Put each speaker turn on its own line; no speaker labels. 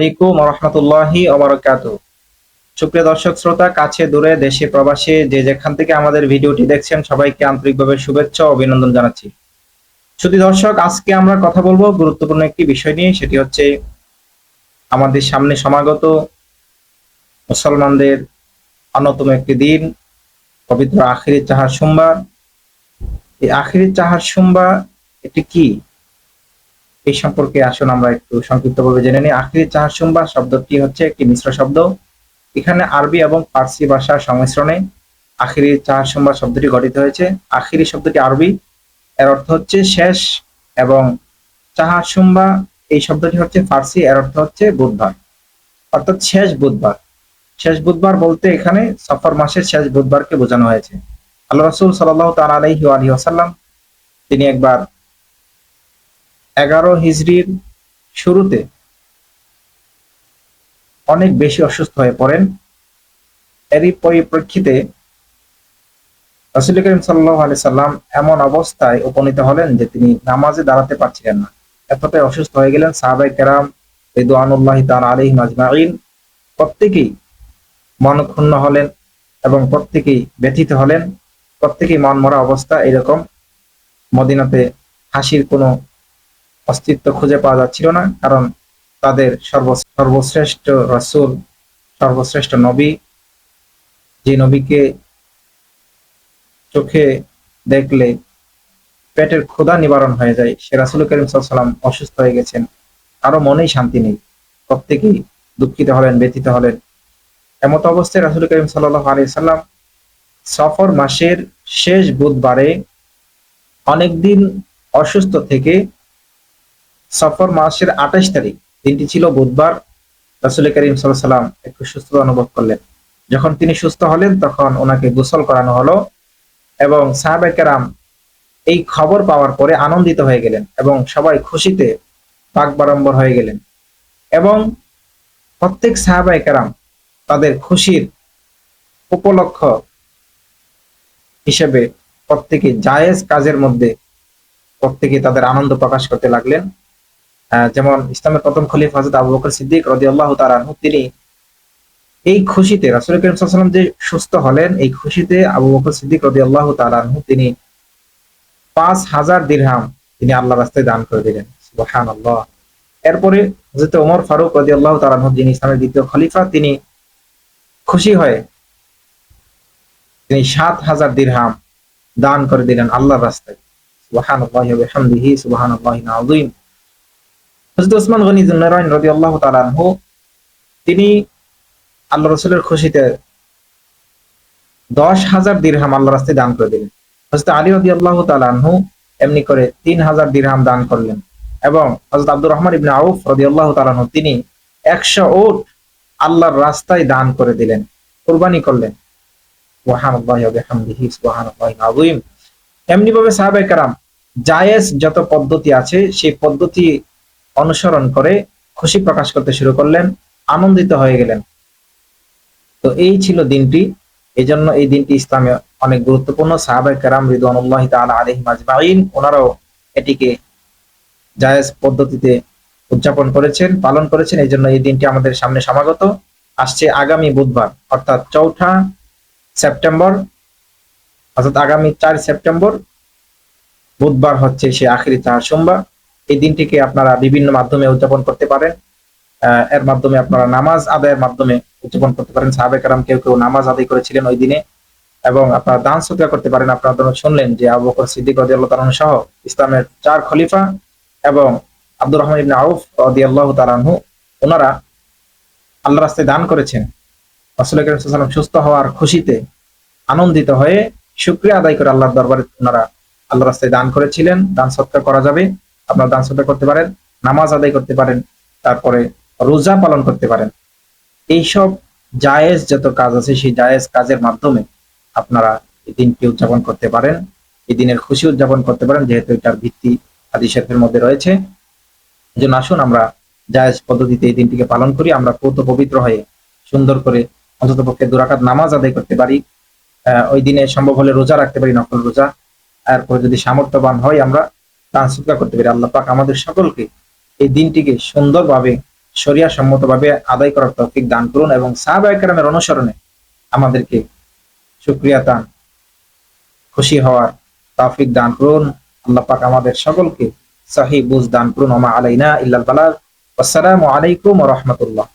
আলাইকুম রহমতুল্লাহি ওবরাকাত সুপ্রিয় দর্শক শ্রোতা, কাছে দূরে দেশে প্রবাসে যে যেখান থেকে আমাদের ভিডিওটি দেখছেন, সবাইকে আন্তরিকভাবে শুভেচ্ছা ও অভিনন্দন জানাচ্ছি। শুধু দর্শক, আজকে আমরা কথা বলব গুরুত্বপূর্ণ একটি বিষয় নিয়ে, সেটি হচ্ছে আমাদের সামনে সমাগত মুসলমানদের অন্যতম একটি দিন, পবিত্র আখিরি চাহার সোমবার এই আখিরি চাহার সোমবার এটি কি? এই সম্পর্কে আসুন আমরা একটু সংক্ষিপ্তভাবে জেনে নিই। আখিরি চাহার সোমবার শব্দটি হচ্ছে একটি মিশ্র শব্দ। এখানে আরবি এবং ফার্সি ভাষার সংমিশ্রণে আখিরি চাহার সোমবার শব্দটি গঠিত হয়েছে। আখিরি শব্দটি আরবি, এর অর্থ হচ্ছে শেষ এবং চাহার সোমবার এই শব্দটি হচ্ছে ফার্সি, এর অর্থ হচ্ছে বুধবার। অর্থাৎ শেষ বুধবার। শেষ বুধবার বলতে এখানে সফর মাসের শেষ বুধবারকে বোঝানো হয়েছে। আল্লাহ রসুল সাল্লাহ তাল আলহি আলহি আসাল্লাম তিনি একবার এগারো হিজড়ির শুরুতে অনেক বেশি অসুস্থ হয়ে পড়েন। এরই পরিপ্রেক্ষিতে রসুল করিম সাল্লাহ আলি সাল্লাম এমন অবস্থায় উপনীত হলেন যে তিনি নামাজে দাঁড়াতে পারছিলেন না। এতটাই অসুস্থ হয়ে গেলেন সাহাবাই কেরাম রেদুয়ানুল্লাহ তাল আলহিম আজমাইন প্রত্যেকেই মনক্ষুণ্ণ হলেন এবং প্রত্যেকেই ব্যথিত হলেন। প্রত্যেকেই মন মরা অবস্থা এরকম। মদিনাতে হাসির কোনো অস্তিত্ব খুঁজে পাওয়া যাচ্ছিল না, কারণ তাদের সর্ব সর্বশ্রেষ্ঠ রসুল, সর্বশ্রেষ্ঠ নবী, যে নবীকে চোখে দেখলে পেটের ক্ষুধা নিবারণ হয়ে যায়, সে রাসুল করিম সাল্লাম অসুস্থ হয়ে গেছেন। কারও মনেই শান্তি নেই। প্রত্যেকেই দুঃখিত হলেন, ব্যথিত হলেন। এমত অবস্থায় রাসুল করিম সাল্লাহ আলি সাল্লাম সফর মাসের শেষ বুধবারে অনেকদিন অসুস্থ থেকে সফর মাসের আঠাশ তারিখ। দিনটি ছিল বুধবার। রাসুল করিম সাল্লাম একটু সুস্থতা অনুভব করলেন। যখন তিনি সুস্থ হলেন, তখন ওনাকে গোসল করানো হলো এবং সাহাবে কেরাম এই খবর পাওয়ার পরে আনন্দিত হয়ে গেলেন এবং সবাই খুশিতে পাক বারম্বর হয়ে গেলেন এবং প্রত্যেক সাহাবাই কেরাম তাদের খুশির উপলক্ষ হিসেবে প্রত্যেকে জায়েজ কাজের মধ্যে প্রত্যেকে তাদের আনন্দ প্রকাশ করতে লাগলেন। যেমন ইসলামের প্রথম খলিফ হাজরত আবু বকর সিদ্দিক রদি আল্লাহ তালানহু তিনি এই খুশিতে, রাসুল করিম সাল্লাম যে সুস্থ হলেন, এই খুশিতে আবু বকর সিদ্দিক রদি আল্লাহ তালানহু তিনি পাঁচ হাজার দিরহাম তিনি আল্লাহ রাস্তায় দান করে দিলেন। সুবহান আল্লাহ এরপরে হজরত ওমর ফারুক রদি আল্লাহ তালানহু যিনি ইসলামের দ্বিতীয় খলিফা, তিনি খুশি হয়ে তিনি সাত হাজার দিরহাম দান করে দিলেন আল্লাহর রাস্তায়। সুবহান আল্লাহ সুবহান আল্লাহ আযীম। হযরত ওসমান গনি জুন্নারাইন রাদিয়াল্লাহু তাআলা আনহু, তিনি আল্লাহ রাসূলের খুশিতে দশ হাজার দিরহাম আল্লাহ রাস্তায় দান করে দিলেন। হযরত আলী রাদিয়াল্লাহু তাআলা আনহু এমনি করে তিন হাজার দিরহাম দান করলেন এবং হযরত আব্দুর রহমান ইবনে আউফ রাদিয়াল্লাহু তাআলা আনহু তিনি একশো উট আল্লাহর রাস্তায় দান করে দিলেন, কোরবানি করলেন। এমনি ভাবে সাহাবায়ে কেরাম জায়েজ যত পদ্ধতি আছে, সেই পদ্ধতি অনুসরণ করে খুশি প্রকাশ করতে শুরু করলেন, আনন্দিত হয়ে গেলেন। তো এই ছিল দিনটি। এই জন্য এই দিনটি ইসলামে অনেক গুরুত্বপূর্ণ। সাহাবাই কারাম রিদুয়ানুল্লাহ তাআলা আলাইহিম আজমাইন, ওনারাও এটিকে জায়েজ পদ্ধতিতে উদযাপন করেছেন, পালন করেছেন। এই জন্য এই দিনটি আমাদের সামনে সমাগত। আসছে আগামী বুধবার, অর্থাৎ চৌঠা সেপ্টেম্বর, অর্থাৎ আগামী চার সেপ্টেম্বর। বুধবার হচ্ছে সে আখিরি চার সোমবার। এই দিনটিকে আপনারা বিভিন্ন মাধ্যমে উদযাপন করতে পারেন। এর মাধ্যমে আপনারা নামাজ আদায়ের মাধ্যমে উদযাপন করতে পারেন। সাহাবে কারাম কেউ কেউ নামাজ আদায় করেছিলেন ওই দিনে এবং আপনারা দান সদকা করতে পারেন। আপনারা শুনলেন যে আবু বকর সিদ্দিক রাদিয়াল্লাহু তাআলা সহ ইসলামের চার খলিফা এবং আব্দুর রহমান ইবনে আউফ তাআলা আনহু, ওনারা আল্লাহ রাস্তায় দান করেছেন। রাসূল করিম সুস্থ হওয়ার খুশিতে আনন্দিত হয়ে শুকরিয়া আদায় করে আল্লাহর দরবারে ওনারা আল্লাহ রাস্তায় দান করেছিলেন। দান সৎকার করা যাবে। আপনারা দান সদকা করতে পারেন, নামাজ আদায় করতে পারেন, তারপরে রোজা পালন করতে পারেন। এইসব জায়েজ যত কাজ আছে, সেই জায়েজ কাজের মাধ্যমে আপনারা এই দিনটি উদযাপন করতে পারেন, এই দিনের খুশি উদযাপন করতে পারেন, যেহেতু এটার ভিত্তি হাদিসের মধ্যে রয়েছে। এই জন্য আসুন আমরা জায়েজ পদ্ধতিতে এই দিনটিকে পালন করি, আমরা পৌত পবিত্র হয়ে সুন্দর করে অন্তত পক্ষে দুরাকাত নামাজ আদায় করতে পারি। ওই দিনে সম্ভব হলে রোজা রাখতে পারি, নকল রোজা। এরপর যদি সামর্থ্যবান হয় আমরা দান করতে পারি আল্লাহ পাক আমাদের সকলকে এই দিনটিকে সুন্দরভাবে শরিয়া সম্মতভাবে আদায় করার তৌফিক দান করুন এবং সাহাবাহামের অনুসরণে আমাদেরকে সুক্রিয়া দান, খুশি হওয়ার তৌফিক দান করুন। আল্লাহ পাক আমাদের সকলকে সহি বুঝ দান করুন। ওমা আলাইনা ইল্লাল বালাগ। আসসালামু আলাইকুম ওয়া রাহমাতুল্লাহ।